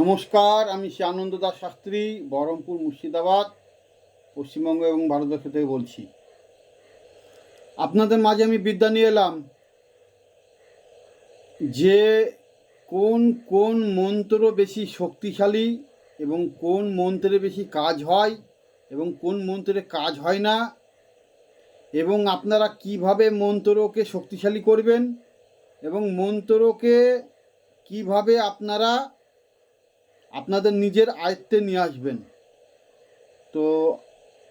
নমস্কার, আমি শ্রী আনন্দ দাস শাস্ত্রী, বহরমপুর মুর্শিদাবাদ, পশ্চিমবঙ্গ এবং ভারতবর্ষ থেকে বলছি। আপনাদের মাঝে আমি বিদ্যা নিয়ে এলাম যে কোন কোন মন্ত্র বেশি শক্তিশালী এবং কোন মন্ত্রে বেশি কাজ হয় এবং কোন মন্ত্রে কাজ হয় না এবং আপনারা কীভাবে মন্ত্রকে শক্তিশালী করবেন এবং মন্ত্রকে কীভাবে আপনারা আপনাদের নিজের আয়ত্তে নিয়ে আসবেন। তো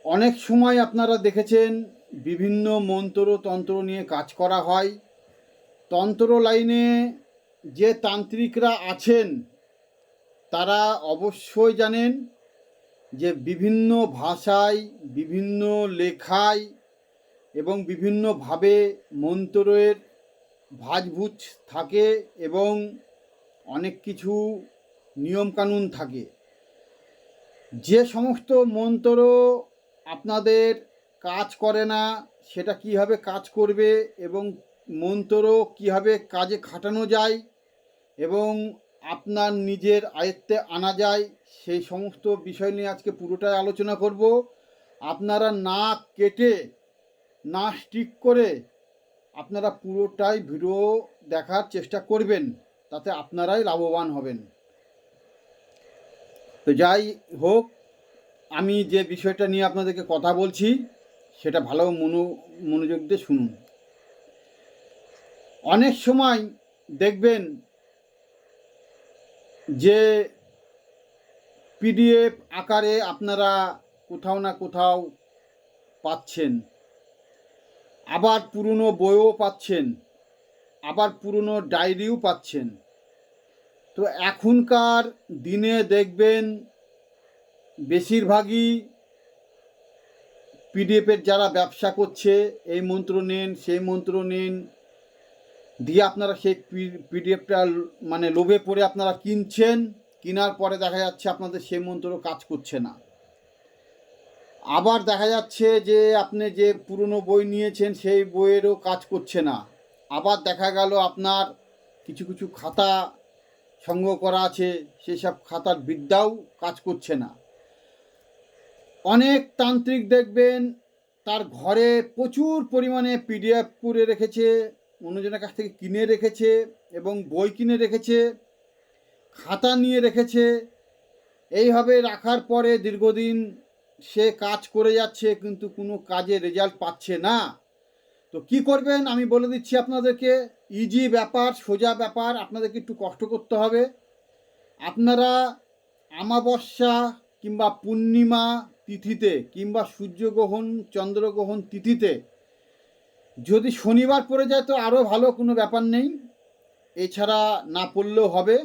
অনেক সময় আপনারা দেখেছেন, বিভিন্ন মন্ত্র তন্ত্র নিয়ে কাজ করা হয়। তন্ত্র লাইনে যে তান্ত্রিকরা আছেন, তারা অবশ্যই জানেন যে বিভিন্ন ভাষায়, বিভিন্ন লেখায় এবং বিভিন্নভাবে মন্ত্রের ভাজভুজ থাকে এবং অনেক কিছু নিয়মকানুন থাকে। যে সমস্ত মন্ত্র আপনাদের কাজ করে না, সেটা কীভাবে কাজ করবে এবং মন্ত্র কীভাবে কাজে খাটানো যায় এবং আপনার নিজের আয়ত্তে আনা যায়, সেই সমস্ত বিষয় নিয়ে আজকে পুরোটাই আলোচনা করব। আপনারা না কেটে, না স্টিক করে আপনারা পুরোটাই ভিডিও দেখার চেষ্টা করবেন, তাতে আপনারাই লাভবান হবেন। তো যাই হোক, আমি যে বিষয়টা নিয়ে আপনাদেরকে কথা বলছি, সেটা ভালো মনো, মনোযোগ দিয়ে শুনুন। অনেক সময় দেখবেন যে পিডিএফ আকারে আপনারা কোথাও না কোথাও পাচ্ছেন, আবার পুরনো বইও পাচ্ছেন, আবার পুরনো ডায়েরিও পাচ্ছেন। তো এখনকার দিনে দেখবেন বেশিরভাগই পিডিএফের যারা ব্যবসা করছে, এই মন্ত্র নিন, সেই মন্ত্র নিন, দিয়ে আপনারা সেই পিডিএফটা মানে লোভে পড়ে আপনারা কিনছেন, কেনার পরে দেখা যাচ্ছে আপনাদের সেই মন্ত্র কাজ করছে না। আবার দেখা যাচ্ছে যে আপনি যে পুরনো বই নিয়েছেন, সেই বইয়েরও কাজ করছে না। আবার দেখা গেল আপনার কিছু কিছু খাতা সংগ্রহ করা আছে, সেসব খাতার বিদ্যাও কাজ করছে না। অনেক তান্ত্রিক দেখবেন, তার ঘরে প্রচুর পরিমাণে পিডিএফ করে রেখেছে, অন্যজনের কাছ থেকে কিনে রেখেছে এবং বই কিনে রেখেছে, খাতা নিয়ে রেখেছে। এইভাবে রাখার পরে দীর্ঘদিন সে কাজ করে যাচ্ছে, কিন্তু কোনো কাজে রেজাল্ট পাচ্ছে না। তো কি করবেন? আমি বলে দিচ্ছি আপনাদেরকে ইজি ব্যাপার, সোজা ব্যাপার, আপনাদেরকে একটু কষ্ট করতে হবে। আপনারা আমাবস্যা কিংবা পূর্ণিমা তিথিতে কিংবা সূর্যগ্রহণ, চন্দ্রগ্রহণ তিথিতে যদি শনিবার পড়ে যায় তো আরও ভালো, কোনো ব্যাপার নেই। এছাড়া না পড়লেও হবে।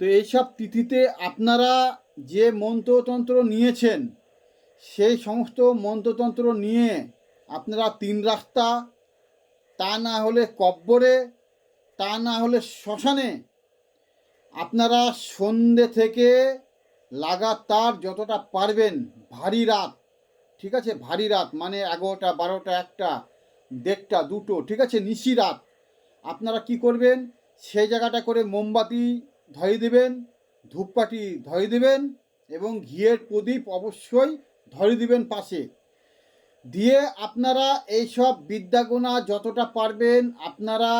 তো এইসব তিথিতে আপনারা যে মন্ত্রতন্ত্র নিয়েছেন, সেই সমস্ত মন্ত্রতন্ত্র নিয়ে আপনারা তিন রাস্তা তা না হলে কব্বরে, তা না হলে শ্মশানে। আপনারা সন্ধে থেকে লাগাতার যতটা পারবেন, ভারী রাত, ঠিক আছে? ভারী রাত মানে এগারোটা, বারোটা, একটা, দেড়টা, দুটো, ঠিক আছে? নিশি রাত। আপনারা কি করবেন? সেই জায়গাটা করে মোমবাতি ধরে দেবেন, ধূপকাঠি ধরে দেবেন এবং ঘিয়ের প্রদীপ অবশ্যই ধরে দেবেন পাশে। দিয়ে আপনারা এইসব বিদ্যাগুণা যতটা পারবেন, আপনারা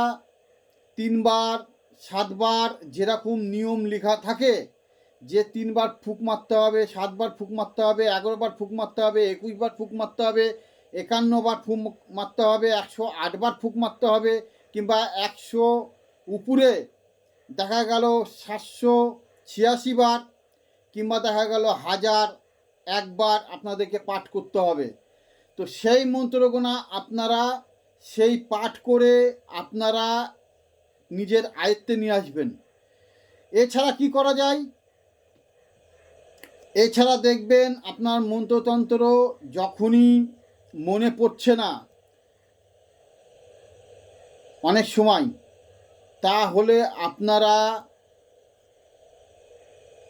তিনবার, সাতবার যেরকম নিয়ম লেখা থাকে, যে তিনবার ফুক মারতে হবে, সাতবার ফুক মারতে হবে, এগারোবার ফুক মারতে হবে, একুশবার ফুক মারতে হবে, একান্নবার ফুক মারতে হবে, একশো আটবার ফুক মারতে হবে, কিংবা একশো উপরে দেখা গেল সাতশো ছিয়াশি বার, কিংবা দেখা গেল হাজার একবার আপনাদেরকে পাঠ করতে হবে। তো সেই মন্ত্রগুনা আপনারা সেই পাঠ করে আপনারা নিজের আয়ত্তে নিয়ে আসবেন। এছাড়া কি করা যায়? এছাড়া দেখবেন আপনার মন্ত্রতন্ত্র যখনই মনে পড়ছে না, অনেক সময়, তাহলে আপনারা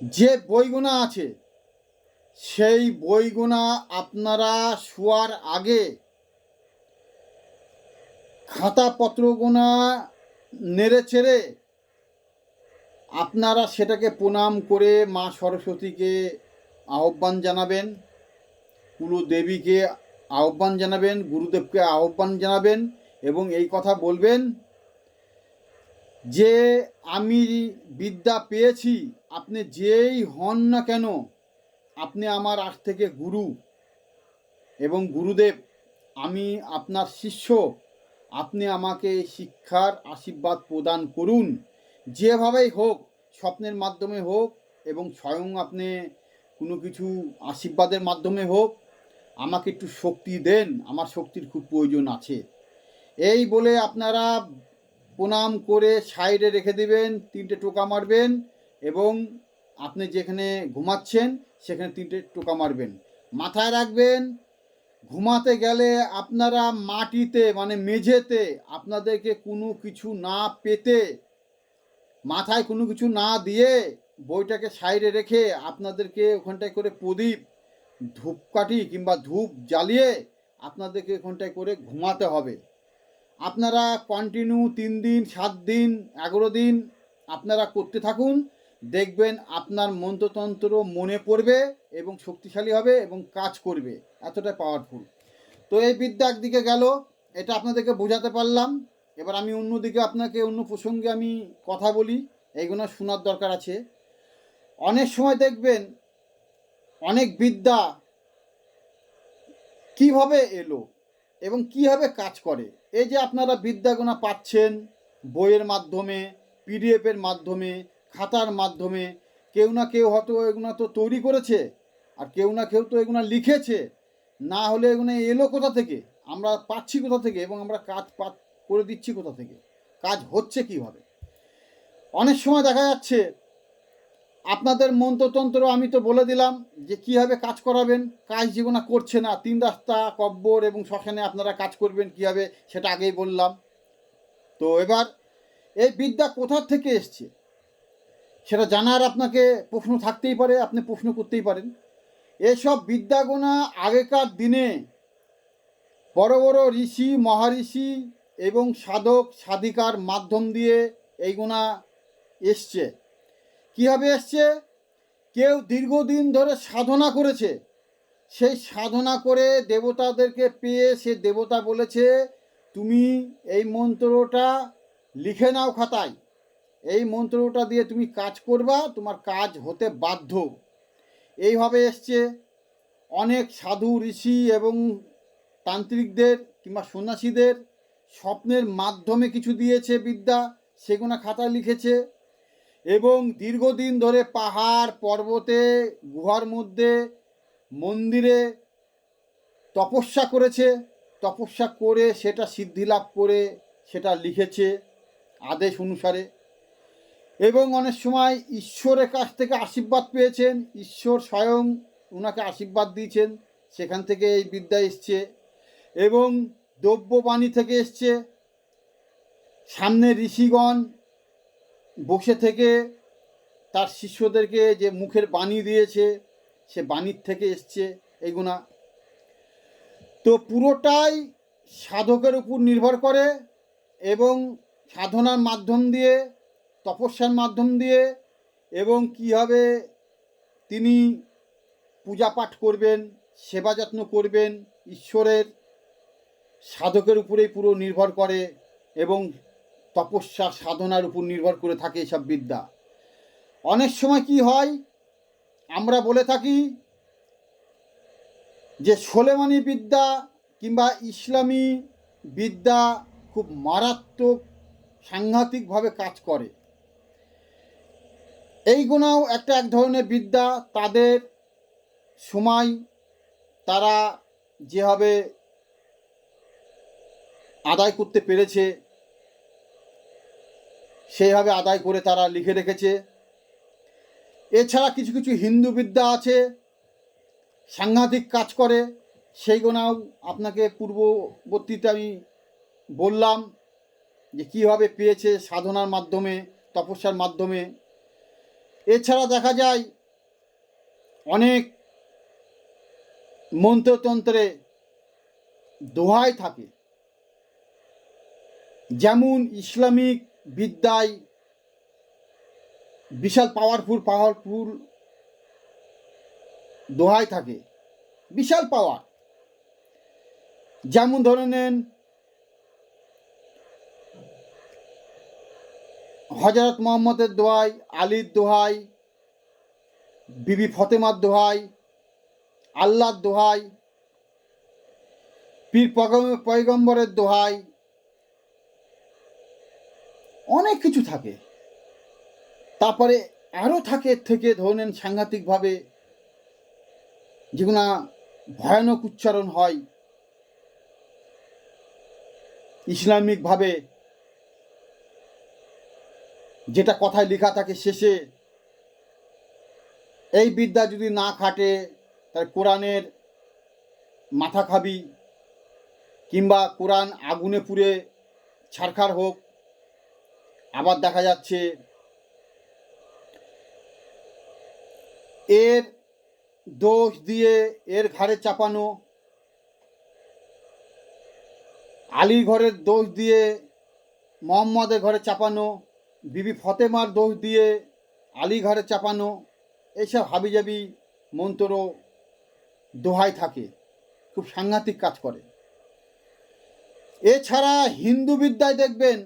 যে বইগুনা আছে সেই বইগুনা আপনারা শোয়ার আগে খাতাপত্রগুনা নেড়ে চেড়ে আপনারা সেটাকে প্রণাম করে মা সরস্বতীকে আহ্বান জানাবেন, কুলদেবীকে আহ্বান জানাবেন, গুরুদেবকে আহ্বান জানাবেন এবং এই কথা বলবেন যে আমি বিদ্যা পেয়েছি, আপনি যেই হন না কেন আপনি আমার আজ থেকে গুরু এবং গুরুদেব, আমি আপনার শিষ্য। আপনি আমাকে শিক্ষার আশীর্বাদ প্রদান করুন। যেভাবেই হোক, স্বপ্নের মাধ্যমে হোক এবং স্বয়ং আপনি কোনো কিছু আশীর্বাদের মাধ্যমে হোক, আমাকে একটু শক্তি দেন। আমার শক্তির খুব প্রয়োজন আছে। এই বলে আপনারা প্রণাম করে সাইডে রেখে দিবেন, তিনটে টোকা মারবেন এবং আপনি যেখানে ঘুমাচ্ছেন, সেখানে তিনটে টোকা মারবেন। মাথায় রাখবেন, ঘুমাতে গেলে আপনারা মাটিতে মানে মেঝেতে আপনাদেরকে কোনো কিছু না পেতে, মাথায় কোনো কিছু না দিয়ে বইটাকে সাইডে রেখে আপনাদেরকে ওখানটায় করে প্রদীপ, ধূপকাঠি কিংবা ধূপ জ্বালিয়ে আপনাদেরকে ওখানটায় করে ঘুমাতে হবে। আপনারা কন্টিনিউ তিন দিন, সাত দিন, এগারো দিন আপনারা করতে থাকুন। দেখবেন আপনার মন্ত্রতন্ত্র মনে পড়বে এবং শক্তিশালী হবে এবং কাজ করবে। এতটাই পাওয়ারফুল তো এই বিদ্যা একদিকে গেল, এটা আপনাদেরকে বোঝাতে পারলাম। এবার আমি অন্যদিকে আপনাকে, অন্য প্রসঙ্গে আমি কথা বলি, এইগুলো শোনার দরকার আছে। অনেক সময় দেখবেন অনেক বিদ্যা কীভাবে এলো এবং কীভাবে কাজ করে। এই যে আপনারা বিদ্যাগুনা পাচ্ছেন বইয়ের মাধ্যমে পিডিএফের মাধ্যমে খাতার মাধ্যমে, কেউ না কেউ হয়তো এগুলো তো তৈরি করেছে, আর কেউ না কেউ তো এগুলো লিখেছে, না হলে এগুলো এলো কোথা থেকে? আমরা পাচ্ছি কোথা থেকে এবং আমরা কাজ করে দিচ্ছি কোথা থেকে? কাজ হচ্ছে কীভাবে? অনেক সময় দেখা যাচ্ছে, আপনাদের মন্ত্রতন্ত্র আমি তো বলে দিলাম যে কীভাবে কাজ করাবেন, কাজ জীবনা করছে না, তিন রাস্তা কব্বর এবং শ্মশানে আপনারা কাজ করবেন কীভাবে সেটা আগেই বললাম। তো এবার, এই বিদ্যা কোথার থেকে এসছে? সেটা জানার আপনাকে প্রশ্ন থাকতেই পারে, আপনি প্রশ্ন করতেই পারেন। এসব বিদ্যাগোনা আগেকার দিনে বড় বড় ঋষি মহারিষি এবং সাধক, সাধিকার মাধ্যম দিয়ে এইগুণা এসছে। কীভাবে এসছে? কেউ দীর্ঘদিন ধরে সাধনা করেছে। সেই সাধনা করে দেবতাদেরকে পেয়ে সে দেবতা বলেছে, তুমি এই মন্ত্রটা লিখে নাও খাতায়। এই মন্ত্রটা দিয়ে তুমি কাজ করবা, তোমার কাজ হতে বাধ্য। এইভাবে এসছে অনেক সাধু, ঋষি এবং তান্ত্রিকদের কিংবা সন্ন্যাসীদের স্বপ্নের মাধ্যমে কিছু দিয়েছে বিদ্যা সেগুলো খাতায় লিখেছে এবং দীর্ঘদিন ধরে পাহাড়, পর্বতে, গুহার মধ্যে, মন্দিরে তপস্যা করেছে। তপস্যা করে সেটা সিদ্ধি লাভ করে সেটা লিখেছে আদেশ অনুসারে। এবং অনেক সময় ঈশ্বরের কাছ থেকে আশীর্বাদ পেয়েছেন, ঈশ্বর স্বয়ং ওনাকে আশীর্বাদ দিয়েছেন, সেখান থেকে এই বিদ্যা এসছে এবং দ্রব্যবাণী থেকে এসছে। সামনে ঋষিগণ বসে থেকে তার শিষ্যদেরকে যে মুখের বাণী দিয়েছে, সে বাণীর থেকে এসছে এইগুলা তো পুরোটাই সাধকের উপর নির্ভর করে এবং সাধনার মাধ্যম দিয়ে তপস্যার মাধ্যম দিয়ে এবং কীভাবে তিনি পূজা পাঠ করবেন, সেবা যত্ন করবেন, ঈশ্বরের সাধকের উপরেই পুরো নির্ভর করে এবং তপস্যা সাধনার উপর নির্ভর করে থাকে এসব বিদ্যা। অনেক সময় কি হয়, আমরা বলে থাকি যে সোলেমানি বিদ্যা কিংবা ইসলামী বিদ্যা খুব মারাত্মক সাংঘাতিকভাবে কাজ করে। এইগুলোও একটা এক ধরনের বিদ্যা। তাদের সময় তারা যেভাবে আদায় করতে পেরেছে, সেইভাবে আদায় করে তারা লিখে রেখেছে। এছাড়া কিছু কিছু হিন্দু বিদ্যা আছে, সাংঘাতিক কাজ করে, সেই গোনাও আপনাকে পূর্ববর্তীতে আমি বললাম যে কীভাবে পেয়েছে সাধনার মাধ্যমে, তপস্যার মাধ্যমে এছাড়া দেখা যায় অনেক মন্ত্রতন্ত্রে দোহাই থাকে। যেমন ইসলামিক বিদ্যায় বিশাল পাওয়ারফুল পাওয়ারফুল দোহাই থাকে। বিশাল পাওয়ার যেমন ধরে নেন হজরত মোহাম্মদের দোহাই, আলীর দোহাই, বিবি ফতেমার দোহাই, আল্লাহর দোহাই, পীর পয়গম্বরের দোহাই, অনেক কিছু থাকে। তারপরে আরও থাকে থেকে ধরে নেন সাংঘাতিকভাবে যেগুলো ভয়ানক উচ্চারণ হয়। ইসলামিকভাবে যেটা কথায় লেখা থাকে শেষে, এই বিদ্যা যদি না খাটে, তাহলে কোরআনের মাথা খাবি, কিংবা কোরআন আগুনে পুড়ে ছারখার হোক। আবার দেখা যাচ্ছে, এর দোষ দিয়ে এর ঘাড়ে চাপানো, আলীর ঘরের দোষ দিয়ে মোহাম্মদের ঘরে চাপানো বিবি ফতেমার দোষ দিয়ে আলী ঘরে চাপানো এইসব হাবিজাবি মন্ত্র দোহাই থাকে, খুব সাংঘাতিক কাজ করে। এছাড়া হিন্দু বিদ্যায় দেখবেন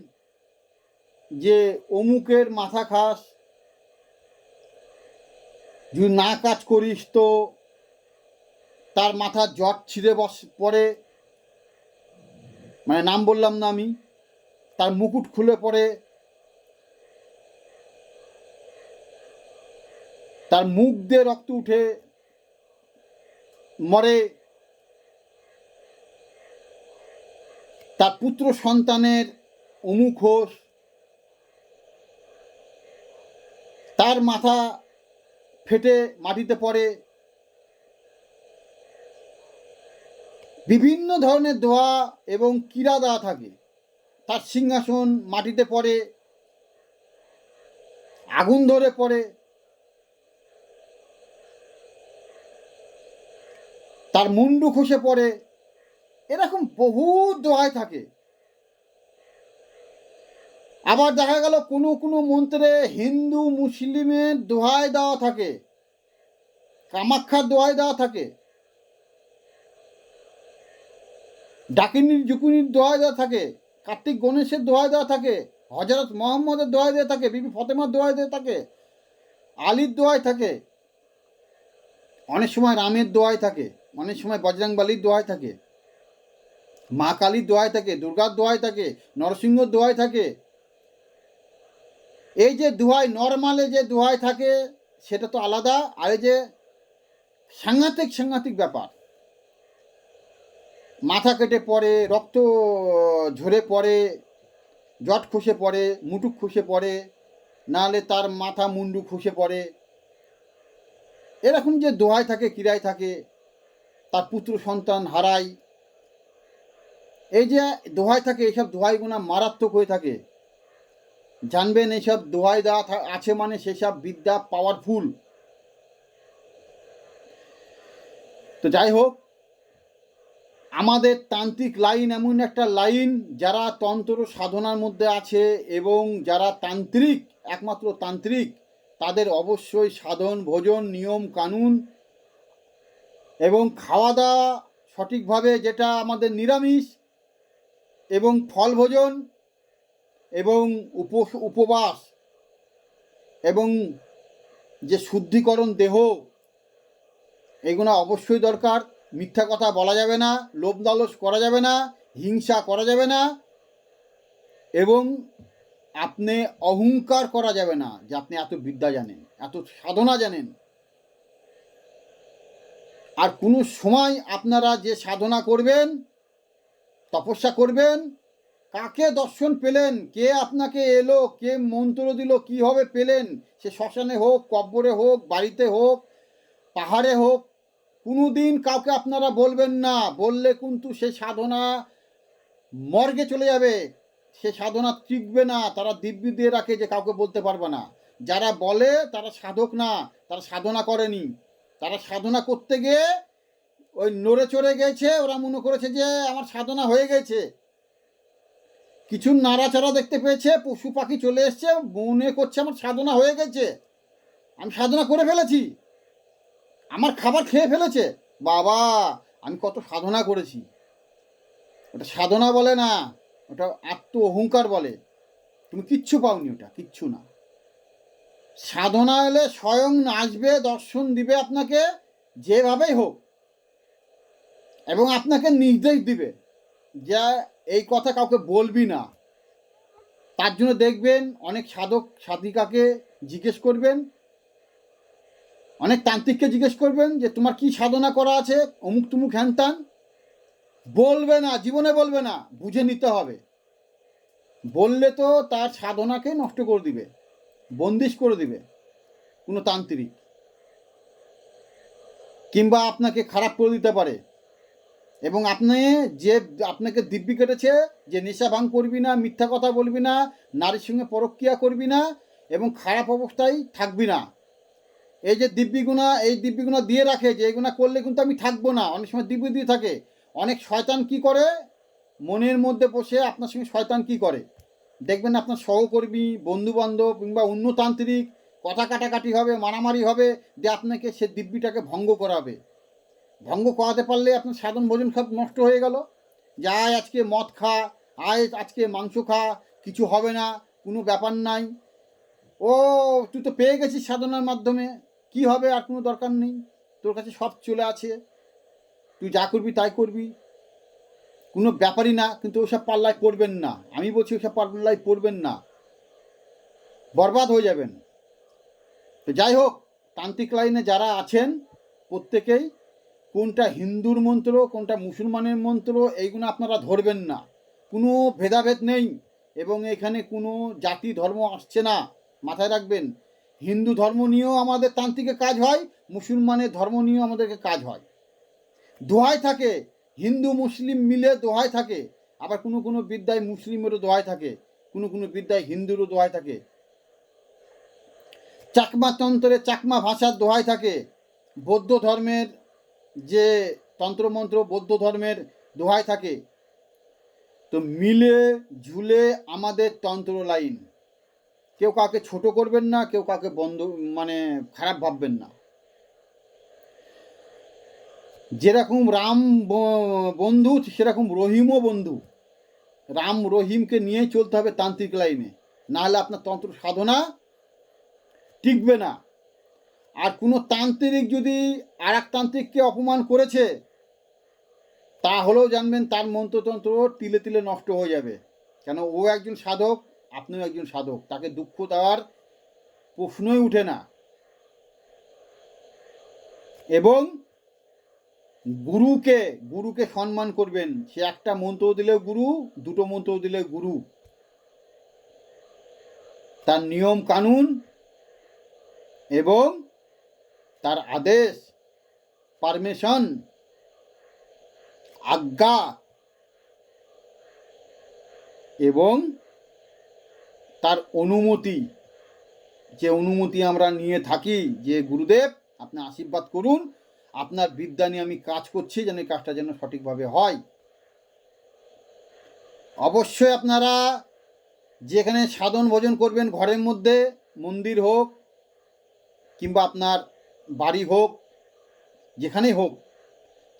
যে অমুকের মাথা খাস, যদি না কাজ করিস তো তার মাথা জট ছিঁড়ে বস, পড়ে। মানে নাম বললাম না আমি, তার মুকুট খুলে পড়ে। তার মুখ দিয়ে রক্ত উঠে মরে। তার পুত্র সন্তানের হোস তার মাথা ফেটে মাটিতে পড়ে। বিভিন্ন ধরনের দোয়া এবং কিরা দেওয়া থাকে। তার সিংহাসন মাটিতে পড়ে, আগুন ধরে পড়ে। তার মুন্ডু খসে পড়ে। এরকম বহু দোহাই থাকে। আবার দেখা গেল কোনো কোনো মন্ত্রে হিন্দু মুসলিমের দোহাই দেওয়া থাকে। কামাক্ষার দোহাই দেওয়া থাকে। ডাকিনীর, জুকুনির দোহাই দেওয়া থাকে। কার্তিক গণেশের দোহাই দেওয়া থাকে। হজরত মোহাম্মদের দোহাই দেওয়া থাকে। বিবি ফতেমার দোহাই দেওয়া থাকে। আলীর দোহাই থাকে। অনেক সময় রামের দোহাই থাকে। অনেক সময় বজরংবালির দোহাই থাকে, মা কালীর দোয়ায় থাকে, দুর্গার দোহাই থাকে, নরসিংহর দোহাই থাকে। এই যে দোহাই, নর্মালে যে দোহাই থাকে, সেটা তো আলাদা, আর এই যে সাংঘাতিক সাংঘাতিক ব্যাপার। মাথা কেটে পড়ে, রক্ত ঝরে পড়ে, জট খসে পড়ে, মুটুক খসে পড়ে, নাহলে তার মাথা মুন্ডু খসে পড়ে। এরকম যে দোহাই থাকে কিরায় থাকে তার পুত্র সন্তান হারায় এই যে দোহাই থাকে এইসব দোহাইগুনা মারাত্মক হয়ে থাকে। জানবেন এইসব দোহাই দেওয়া আছে মানে সেসব বিদ্যা পাওয়ারফুল তো যাই হোক, আমাদের তান্ত্রিক লাইন এমন একটা লাইন যারা তন্ত্র সাধনার মধ্যে আছে এবং যারা তান্ত্রিক, একমাত্র তান্ত্রিক, তাদের অবশ্যই সাধন, ভোজন, নিয়ম, কানুন এবং খাওয়া দাওয়া সঠিকভাবে যেটা আমাদের নিরামিষ এবং ফল ভোজন এবং উপ উপবাস এবং যে শুদ্ধিকরণ দেহ এগুলো অবশ্যই দরকার। মিথ্যা কথা বলা যাবে না, লোভ লালস করা যাবে না, হিংসা করা যাবে না এবং আপনি অহংকার করা যাবে না যে আপনি এত বিদ্যা জানেন, এত সাধনা জানেন। আর কোনো সময় আপনারা যে সাধনা করবেন, তপস্যা করবেন, কাকে দর্শন পেলেন, কে আপনাকে এলো, কে মন্ত্র দিল কীভাবে পেলেন, সে শ্মশানে হোক, কব্বরে হোক, বাড়িতে হোক, পাহাড়ে হোক কোনো দিন কাউকে আপনারা বলবেন না। বললে কিন্তু সে সাধনা মর্গে চলে যাবে। সে সাধনা টিকবে না, তারা দিব্যি দিয়ে রাখে যে কাউকে বলতে পারবে না। যারা বলে তারা সাধক না, তারা সাধনা করেনি। তারা সাধনা করতে গিয়ে ওই নড়ে চড়ে গেছে, ওরা মনে করেছে যে আমার সাধনা হয়ে গেছে। কিছু নাড়াচাড়া দেখতে পেয়েছে, পশু পাখি চলে এসছে, মনে করছে আমার সাধনা হয়ে গেছে। আমি সাধনা করে ফেলেছি। আমার খাবার খেয়ে ফেলেছে। বাবা, আমি কত সাধনা করেছি। ওটা সাধনা বলে না, ওটা আত্ম অহংকার বলে। তুমি কিচ্ছু পাওনি ওটা, কিচ্ছু না। সাধনা এলে স্বয়ং আসবে দর্শন দিবে আপনাকে, যেভাবেই হোক। এবং আপনাকে নির্দেশ দিবে যে এই কথা কাউকে বলবি না। তার জন্য দেখবেন অনেক সাধক সাধিকাকে জিজ্ঞেস করবেন, অনেক তান্ত্রিককে জিজ্ঞেস করবেন যে, তোমার কি সাধনা করা আছে? অমুক তুমুক হ্যানত্যান বলবে না, জীবনে বলবে না, বুঝে নিতে হবে। বললে তো তার সাধনাকে নষ্ট করে দিবে। বন্দিশ করে দিবে, কোনো তান্ত্রিক। কিংবা আপনাকে খারাপ করে দিতে পারে। এবং আপনি যে, আপনাকে দিব্যি কেটেছে, যে নেশা ভাঙ করবি না, মিথ্যা কথা বলবি না, নারীর সঙ্গে পরক্রিয়া করবি না, এবং খারাপ অবস্থায় থাকবি না। এই যে দিব্যিগুণা এই দিব্যিগুণা দিয়ে রাখে, যে এইগুণা করলে কিন্তু আমি থাকব না। অনেক সময় দিব্যি দিয়ে থাকে। অনেক শয়তান কি করে? মনের মধ্যে বসে আপনার সঙ্গে শয়তান কি করে? দেখবেন আপনার সহকর্মী, বন্ধুবান্ধব কিংবা অন্য তান্ত্রিক কথা কাটাকাটি হবে, মারামারি হবে যে আপনাকে সে দিব্যিটাকে ভঙ্গ করাবে। ভঙ্গ করাতে পারলে আপনার সাধন ভোজন সব নষ্ট হয়ে গেল। যে আয় আজকে মদ খা, আয় আজকে মাংস খা, কিছু হবে না, কোনো ব্যাপার নাই। ও, তুই তো পেয়ে গেছিস সাধনার মাধ্যমে। কি হবে আর কোনো দরকার নেই? তোর কাছে সব চলে আছে। তুই যা করবি তাই করবি। কোনো ব্যাপারই না, কিন্তু ওসব পাল্লায় পড়বেন না। আমি বলছি ওসব পাল্লায় পড়বেন না। বরবাদ হয়ে যাবেন। তো যাই হোক, তান্ত্রিক লাইনে যারা আছেন, প্রত্যেকেই, কোনটা হিন্দুর মন্ত্র, কোনটা মুসলমানের মন্ত্র, এইগুলো আপনারা ধরবেন না। কোনো ভেদাভেদ নেই, এবং এখানে কোনো জাতি, ধর্ম আসছে না। মাথায় রাখবেন, হিন্দু ধর্ম নিয়েও আমাদের তান্ত্রিকের কাজ হয়, মুসলমানের ধর্ম নিয়েও আমাদেরকে কাজ হয়। দোহাই থাকে হিন্দু মুসলিম মিলে দোহাই থাকে, আবার কোনো কোনো বিদ্যায় মুসলিমেরও দোহাই থাকে, কোনো কোনো বিদ্যায় হিন্দুরও দোহাই থাকে। চাকমা তন্ত্রে চাকমা ভাষার দোহাই থাকে। বৌদ্ধ ধর্মের যে তন্ত্রমন্ত্র বৌদ্ধ ধর্মের দোহাই থাকে। তো মিলে ঝুলে আমাদের তন্ত্র লাইন। কেউ কাউকে ছোট করবেন না, কেউ কাউকে বন্ধ মানে খারাপ ভাববেন না। যেরকম রাম বন্ধু, সেরকম রহিমও বন্ধু। রাম রহিমকে নিয়েই চলতে হবে তান্ত্রিক লাইনে। নাহলে আপনার তন্ত্র সাধনা টিকবে না। আর কোনো তান্ত্রিক যদি আর এক তান্ত্রিককে অপমান করেছে, তাহলেও জানবেন তার মন্ত্রতন্ত্র তিলে তিলে নষ্ট হয়ে যাবে। কেন? ও একজন সাধক, আপনিও একজন সাধক। তাকে দুঃখ দেওয়ার প্রশ্নই উঠে না। এবং গুরুকে গুরুকে সম্মান করবেন। সে একটা মন্ত্র দিলেও গুরু, দুটো মন্ত্র দিলে গুরু। তার নিয়ম কানুন এবং তার আদেশ, পারমিশন, আজ্ঞা এবং তার অনুমতি। যে অনুমতি আমরা নিয়ে থাকি, যে গুরুদেব, আপনি আশীর্বাদ করুন আপনার বিদ্যা নিয়ে আমি কাজ করছি যেন এই কাজটা যেন সঠিকভাবে হয়। অবশ্যই আপনারা যেখানে সাধন ভোজন করবেন ঘরের মধ্যে, মন্দির হোক কিংবা আপনার বাড়ি হোক, যেখানেই হোক,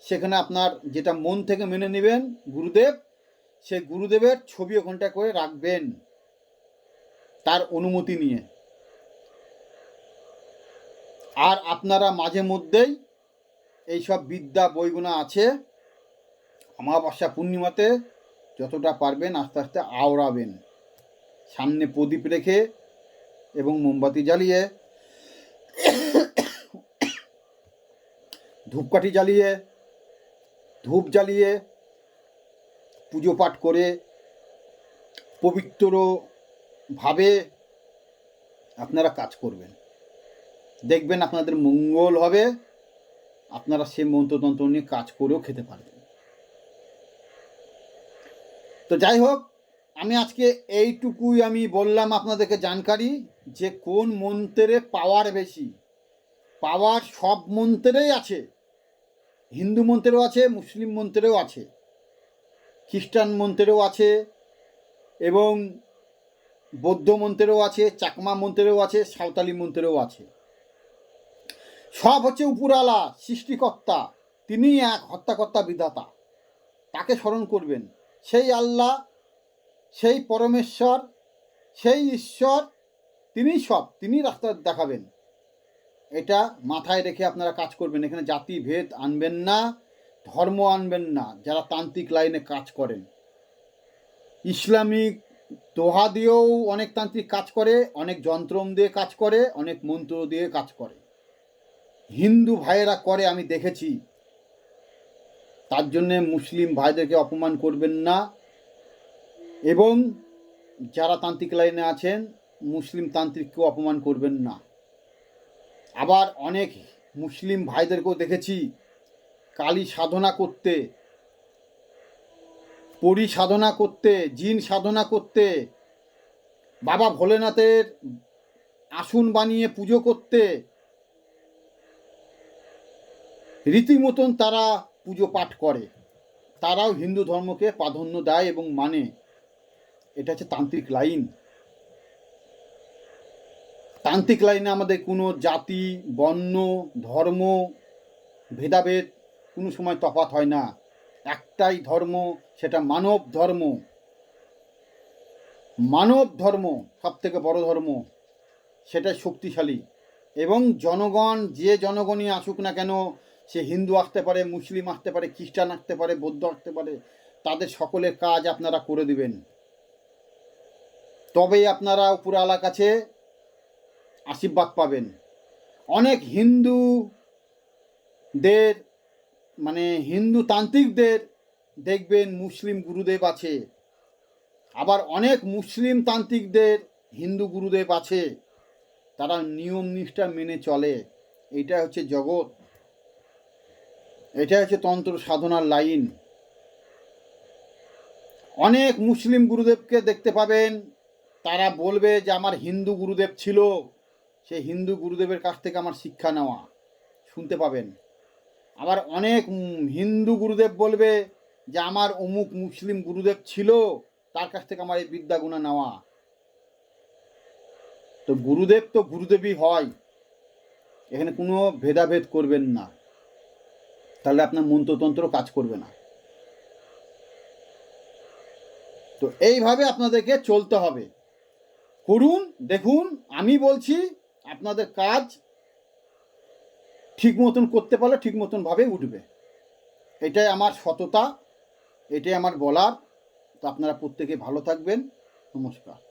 সেখানে আপনার যেটা মন থেকে মেনে নেবেন গুরুদেব সে গুরুদেবের ছবি ওখানটা করে রাখবেন তার অনুমতি নিয়ে। আর আপনারা মাঝে মধ্যেই এইসব বিদ্যা বইগুলো আছে। অমাবস্যা পূর্ণিমাতে যতটা পারবেন আস্তে আস্তে আওড়াবেন। সামনে প্রদীপ রেখে এবং মোমবাতি জ্বালিয়ে, ধূপকাঠি জ্বালিয়ে, ধূপ জ্বালিয়ে পুজো পাঠ করে পবিত্রভাবে আপনারা কাজ করবেন। দেখবেন আপনাদের মঙ্গল হবে। আপনারা সেই মন্ত্রতন্ত্র নিয়ে কাজ করেও খেতে পারবেন। তো যাই হোক, আমি আজকে এইটুকুই আমি বললাম আপনাদেরকে জানকারি যে কোন মন্ত্রে পাওয়ার বেশি। পাওয়ার সব মন্ত্রেই আছে, হিন্দু মন্ত্রেও আছে, মুসলিম মন্ত্রেও আছে, খ্রিস্টান মন্ত্রেও আছে, এবং বৌদ্ধ মন্ত্রেও আছে, চাকমা মন্ত্রেও আছে, সাঁওতালি মন্ত্রেও আছে। সব হচ্ছে উপরালা সৃষ্টিকর্তা। তিনি এক হত্যাকর্তা, বিধাতা। তাকে স্মরণ করবেন। সেই আল্লাহ, সেই পরমেশ্বর, সেই ঈশ্বর তিনি সব তিনি রাস্তা দেখাবেন। এটা মাথায় রেখে আপনারা কাজ করবেন। এখানে জাতি ভেদ আনবেন না, ধর্ম আনবেন না, যারা তান্ত্রিক লাইনে কাজ করেন। ইসলামিক দোহা দিয়েও অনেক তান্ত্রিক কাজ করে, অনেক যন্ত্রম দিয়ে কাজ করে, অনেক মন্ত্র দিয়ে কাজ করে। হিন্দু ভাইয়েরা করে, আমি দেখেছি। তার জন্যে মুসলিম ভাইদেরকে অপমান করবেন না। এবং যারা তান্ত্রিক লাইনে আছেন, মুসলিম তান্ত্রিককেও অপমান করবেন না। আবার অনেক মুসলিম ভাইদেরকেও দেখেছি, কালী সাধনা করতে, পরি সাধনা করতে, জিন সাধনা করতে, বাবা ভোলেনাথের আসন বানিয়ে পুজো করতে রীতিমতন তারা পুজো পাঠ করে। তারাও হিন্দু ধর্মকে প্রাধান্য দেয় এবং মানে। এটা হচ্ছে তান্ত্রিক লাইন। তান্ত্রিক লাইনে আমাদের কোনো জাতি, বর্ণ, ধর্ম, ভেদাভেদ কোনো সময় তফাৎ হয় না। একটাই ধর্ম, সেটা মানব ধর্ম। মানব ধর্ম সব থেকে বড় ধর্ম, সেটাই শক্তিশালী। এবং জনগণ, যে জনগণই আসুক না কেন সে হিন্দু আসতে পারে, মুসলিম আসতে পারে, খ্রিস্টান আসতে পারে, বৌদ্ধ আসতে পারে, তাদের সকলের কাজ আপনারা করে দিবেন। তবেই আপনারা উপরালার কাছে আশীর্বাদ পাবেন। অনেক হিন্দুদের মানে হিন্দু তান্ত্রিকদের দেখবেন মুসলিম গুরুদেব আছে। আবার অনেক মুসলিম তান্ত্রিকদের হিন্দু গুরুদেব আছে। তারা নিয়ম নিষ্ঠা মেনে চলে। এটা হচ্ছে জগৎ। এটা হচ্ছে তন্ত্র সাধনার লাইন। অনেক মুসলিম গুরুদেবকে দেখতে পাবেন, তারা বলবে যে আমার হিন্দু গুরুদেব ছিল সেই হিন্দু গুরুদেবের কাছ থেকে আমার শিক্ষা নেওয়া। শুনতে পাবেন। আবার অনেক হিন্দু গুরুদেব বলবে যে আমার অমুক মুসলিম গুরুদেব ছিল, তার কাছ থেকে আমার এই বিদ্যাগুণা নেওয়া। তো গুরুদেব তো গুরুদেবই হয়, এখানে কোনো ভেদাভেদ করবেন না। তাহলে আপনার মন্ত্রতন্ত্র কাজ করবে না। তো এইভাবে আপনাদেরকে চলতে হবে। করুন, দেখুন, আমি বলছি, আপনাদের কাজ ঠিক মতন করতে পারলে ঠিক মতন ভাবে উঠবে। এটাই আমার সততা, এটাই আমার বলার। তো আপনারা প্রত্যেকে ভালো থাকবেন। নমস্কার।